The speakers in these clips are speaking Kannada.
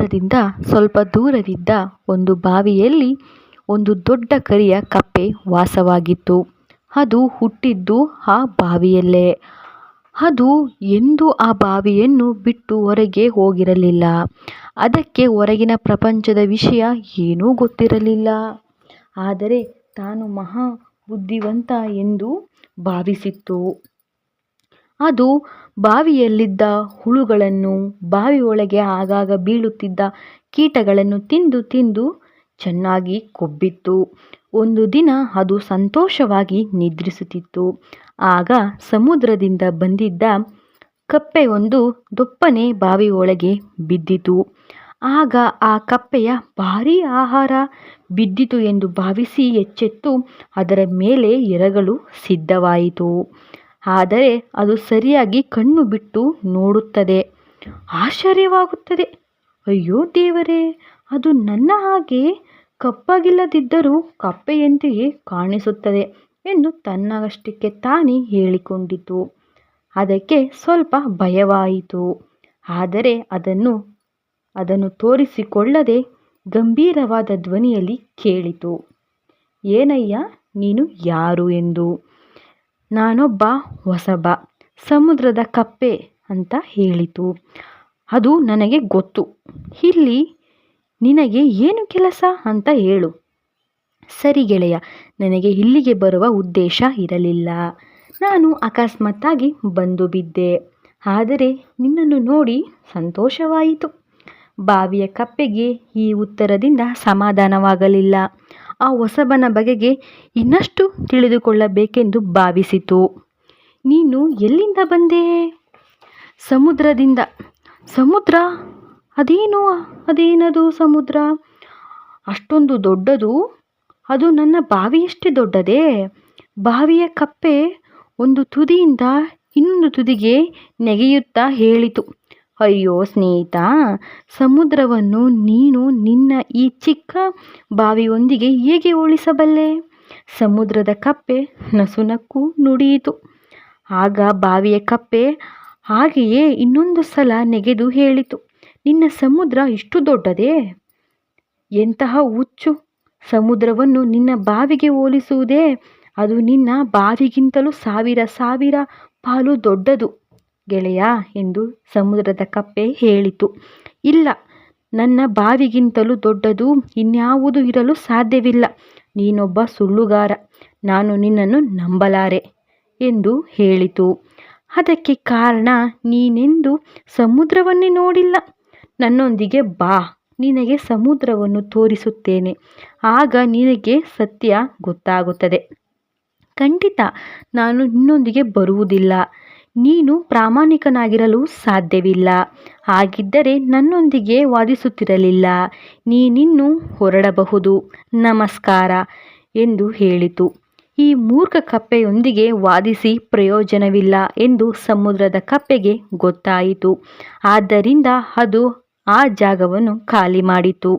ಸಮುದ್ರದಿಂದ ಸ್ವಲ್ಪ ದೂರವಿದ್ದ ಒಂದು ಬಾವಿಯಲ್ಲಿ ಒಂದು ದೊಡ್ಡ ಕರಿಯ ಕಪ್ಪೆ ವಾಸವಾಗಿತ್ತು. ಅದು ಹುಟ್ಟಿದ್ದು ಆ ಬಾವಿಯಲ್ಲೇ. ಅದು ಎಂದೂ ಆ ಬಾವಿಯನ್ನು ಬಿಟ್ಟು ಹೊರಗೆ ಹೋಗಿರಲಿಲ್ಲ. ಅದಕ್ಕೆ ಹೊರಗಿನ ಪ್ರಪಂಚದ ವಿಷಯ ಏನೂ ಗೊತ್ತಿರಲಿಲ್ಲ. ಆದರೆ ತಾನು ಮಹಾ ಬುದ್ಧಿವಂತ ಎಂದು ಭಾವಿಸಿತ್ತು. ಅದು ಬಾವಿಯಲ್ಲಿದ್ದ ಹುಳುಗಳನ್ನು ಬಾವಿಯೊಳಗೆ ಆಗಾಗ ಬೀಳುತ್ತಿದ್ದ ಕೀಟಗಳನ್ನು ತಿಂದು ತಿಂದು ಚೆನ್ನಾಗಿ ಕೊಬ್ಬಿತ್ತು. ಒಂದು ದಿನ ಅದು ಸಂತೋಷವಾಗಿ ನಿದ್ರಿಸುತ್ತಿತ್ತು. ಆಗ ಸಮುದ್ರದಿಂದ ಬಂದಿದ್ದ ಕಪ್ಪೆಯೊಂದು ದೊಪ್ಪನೆ ಬಾವಿಯೊಳಗೆ ಬಿದ್ದಿತು. ಆಗ ಆ ಕಪ್ಪೆಯ ಭಾರಿ ಆಹಾರ ಬಿದ್ದಿತು ಎಂದು ಭಾವಿಸಿ ಎಚ್ಚೆತ್ತು ಅದರ ಮೇಲೆ ಎರಗಲು ಸಿದ್ಧವಾಯಿತು. ಆದರೆ ಅದು ಸರಿಯಾಗಿ ಕಣ್ಣು ಬಿಟ್ಟು ನೋಡುತ್ತದೆ. ಆಶ್ಚರ್ಯವಾಗುತ್ತದೆ. ಅಯ್ಯೋ ದೇವರೇ, ಅದು ನನ್ನ ಹಾಗೆ ಕಪ್ಪಾಗಿಲ್ಲದಿದ್ದರೂ ಕಪ್ಪೆಯಂತೆಯೇ ಕಾಣಿಸುತ್ತದೆ ಎಂದು ತನ್ನಷ್ಟಕ್ಕೆ ತಾನೇ ಹೇಳಿಕೊಂಡಿತು. ಅದಕ್ಕೆ ಸ್ವಲ್ಪ ಭಯವಾಯಿತು. ಆದರೆ ಅದನ್ನು ಅದನ್ನು ತೋರಿಸಿಕೊಳ್ಳದೆ ಗಂಭೀರವಾದ ಧ್ವನಿಯಲ್ಲಿ ಕೇಳಿತು. ಏನಯ್ಯ, ನೀನು ಯಾರು ಎಂದು? ನಾನೊಬ್ಬ ಹೊಸಬ, ಸಮುದ್ರದ ಕಪ್ಪೆ ಅಂತ ಹೇಳಿತು. ಅದು ನನಗೆ ಗೊತ್ತು. ಇಲ್ಲಿ ನಿನಗೆ ಏನು ಕೆಲಸ ಅಂತ ಹೇಳು. ಸರಿ ಗೆಳೆಯ, ನನಗೆ ಇಲ್ಲಿಗೆ ಬರುವ ಉದ್ದೇಶ ಇರಲಿಲ್ಲ. ನಾನು ಅಕಸ್ಮಾತ್ತಾಗಿ ಬಂದು ಬಿದ್ದೆ. ಆದರೆ ನಿನ್ನನ್ನು ನೋಡಿ ಸಂತೋಷವಾಯಿತು. ಬಾವಿಯ ಕಪ್ಪೆಗೆ ಈ ಉತ್ತರದಿಂದ ಸಮಾಧಾನವಾಗಲಿಲ್ಲ. ಆ ಹೊಸಬನ ಬಗೆಗೆ ಇನ್ನಷ್ಟು ತಿಳಿದುಕೊಳ್ಳಬೇಕೆಂದು ಭಾವಿಸಿತು. ನೀನು ಎಲ್ಲಿಂದ ಬಂದೆ? ಸಮುದ್ರದಿಂದ. ಸಮುದ್ರ? ಅದೇನು, ಅದೇನದು ಸಮುದ್ರ? ಅಷ್ಟೊಂದು ದೊಡ್ಡದು? ಅದು ನನ್ನ ಬಾವಿಯಷ್ಟೇ ದೊಡ್ಡದೇ? ಬಾವಿಯ ಕಪ್ಪೆ ಒಂದು ತುದಿಯಿಂದ ಇನ್ನೊಂದು ತುದಿಗೆ ನೆಗೆಯುತ್ತಾ ಹೇಳಿತು. ಅಯ್ಯೋ ಸ್ನೇಹಿತ, ಸಮುದ್ರವನ್ನು ನೀನು ನಿನ್ನ ಈ ಚಿಕ್ಕ ಬಾವಿಯೊಂದಿಗೆ ಹೇಗೆ ಹೋಲಿಸಬಲ್ಲೆ ಸಮುದ್ರದ ಕಪ್ಪೆ ನಸುನಕ್ಕು ನುಡಿಯಿತು. ಆಗ ಬಾವಿಯ ಕಪ್ಪೆ ಹಾಗೆಯೇ ಇನ್ನೊಂದು ಸಲ ನೆಗೆದು ಹೇಳಿತು, ನಿನ್ನ ಸಮುದ್ರ ಇಷ್ಟು ದೊಡ್ಡದೇ? ಎಂತಹ ಹುಚ್ಚು! ಸಮುದ್ರವನ್ನು ನಿನ್ನ ಬಾವಿಗೆ ಹೋಲಿಸುವುದೇ ಅದು ನಿನ್ನ ಬಾವಿಗಿಂತಲೂ ಸಾವಿರ ಸಾವಿರ ಪಾಲು ದೊಡ್ಡದು. ಗೆಳೆಯ ಎಂದು ಸಮುದ್ರದ ಕಪ್ಪೆ ಹೇಳಿತು. ಇಲ್ಲ, ನನ್ನ ಬಾವಿಗಿಂತಲೂ ದೊಡ್ಡದು ಇನ್ಯಾವುದೂ ಇರಲು ಸಾಧ್ಯವಿಲ್ಲ. ನೀನೊಬ್ಬ ಸುಳ್ಳುಗಾರ, ನಾನು ನಿನ್ನನ್ನು ನಂಬಲಾರೆ ಎಂದು ಹೇಳಿತು. ಅದಕ್ಕೆ ಕಾರಣ ನೀನೆಂದು ಸಮುದ್ರವನ್ನೇ ನೋಡಿಲ್ಲ. ನನ್ನೊಂದಿಗೆ ಬಾ, ನಿನಗೆ ಸಮುದ್ರವನ್ನು ತೋರಿಸುತ್ತೇನೆ. ಆಗ ನಿನಗೆ ಸತ್ಯ ಗೊತ್ತಾಗುತ್ತದೆ. ಖಂಡಿತ, ನಾನು ನಿನ್ನೊಂದಿಗೆ ಬರುವುದಿಲ್ಲ. ನೀನು ಪ್ರಾಮಾಣಿಕನಾಗಿರಲು ಸಾಧ್ಯವಿಲ್ಲ. ಹಾಗಿದ್ದರೆ ನನ್ನೊಂದಿಗೆ ವಾದಿಸುತ್ತಿರಲಿಲ್ಲ. ನೀನಿನ್ನು ಹೊರಡಬಹುದು. ನಮಸ್ಕಾರ ಎಂದು ಹೇಳಿತು. ಈ ಮೂರ್ಖ ಕಪ್ಪೆಯೊಂದಿಗೆ ವಾದಿಸಿ ಪ್ರಯೋಜನವಿಲ್ಲ ಎಂದು ಸಮುದ್ರದ ಕಪ್ಪೆಗೆ ಗೊತ್ತಾಯಿತು. ಆದ್ದರಿಂದ ಅದು ಆ ಜಾಗವನ್ನು ಖಾಲಿ ಮಾಡಿತು.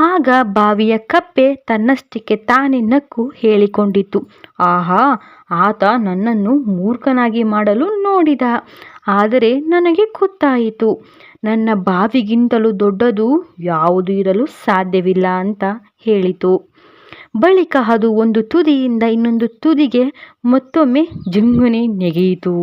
ಆಗ ಬಾವಿಯ ಕಪ್ಪೆ ತನ್ನಷ್ಟಕ್ಕೆ ತಾನೇ ನಕ್ಕು ಹೇಳಿಕೊಂಡಿತು. ಆಹಾ, ಆತ ನನ್ನನ್ನು ಮೂರ್ಖನಾಗಿ ಮಾಡಲು ನೋಡಿದ. ಆದರೆ ನನಗೆ ಗೊತ್ತಾಯಿತು, ನನ್ನ ಬಾವಿಗಿಂತಲೂ ದೊಡ್ಡದು ಯಾವುದು ಇರಲು ಸಾಧ್ಯವಿಲ್ಲ ಅಂತ ಹೇಳಿತು. ಬಳಿಕ ಅದು ಒಂದು ತುದಿಯಿಂದ ಇನ್ನೊಂದು ತುದಿಗೆ ಮತ್ತೊಮ್ಮೆ ಜುಂಗುನೆ ನೆಗೆಯಿತು.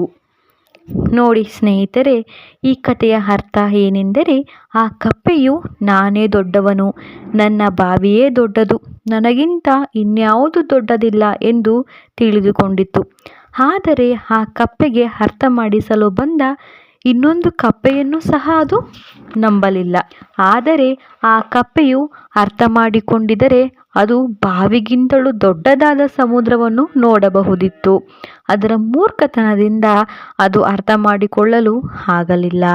ನೋಡಿ ಸ್ನೇಹಿತರೆ, ಈ ಕಥೆಯ ಅರ್ಥ ಏನೆಂದರೆ, ಆ ಕಪ್ಪೆಯು ನಾನೇ ದೊಡ್ಡವನು, ನನ್ನ ಬಾವಿಯೇ ದೊಡ್ಡದು, ನನಗಿಂತ ಇನ್ಯಾವುದು ದೊಡ್ಡದಿಲ್ಲ ಎಂದು ತಿಳಿದುಕೊಂಡಿತು ಆದರೆ ಆ ಕಪ್ಪೆಗೆ ಅರ್ಥ ಮಾಡಿಸಲು ಬಂದ ಇನ್ನೊಂದು ಕಪ್ಪೆಯನ್ನು ಸಹ ಅದು ನಂಬಲಿಲ್ಲ. ಆದರೆ ಆ ಕಪ್ಪೆಯು ಅರ್ಥ ಮಾಡಿಕೊಂಡಿದ್ದರೆ ಅದು ಬಾವಿಗಿಂತಲೂ ದೊಡ್ಡದಾದ ಸಮುದ್ರವನ್ನು ನೋಡಬಹುದಿತ್ತು. ಅದರ ಮೂರ್ಖತನದಿಂದ ಅದು ಅರ್ಥ ಮಾಡಿಕೊಳ್ಳಲು ಆಗಲಿಲ್ಲ.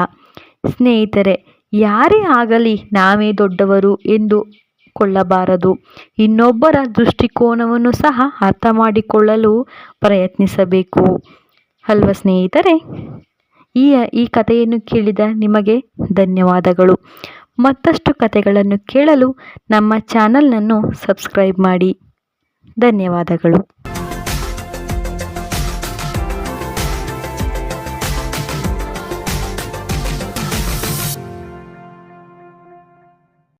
ಸ್ನೇಹಿತರೆ, ಯಾರೇ ಆಗಲಿ ನಾವೇ ದೊಡ್ಡವರು ಎಂದು ಕೊಳ್ಳಬಾರದು. ಇನ್ನೊಬ್ಬರ ದೃಷ್ಟಿಕೋನವನ್ನು ಸಹ ಅರ್ಥ ಮಾಡಿಕೊಳ್ಳಲು ಪ್ರಯತ್ನಿಸಬೇಕು. ಅಲ್ವ ಸ್ನೇಹಿತರೆ? ಈ ಈ ಕಥೆಯನ್ನು ಕೇಳಿದ ನಿಮಗೆ ಧನ್ಯವಾದಗಳು. ಮತ್ತಷ್ಟು ಕಥೆಗಳನ್ನು ಕೇಳಲು ನಮ್ಮ ಚಾನಲ್ನನ್ನು ಸಬ್ಸ್ಕ್ರೈಬ್ ಮಾಡಿ. ಧನ್ಯವಾದಗಳು.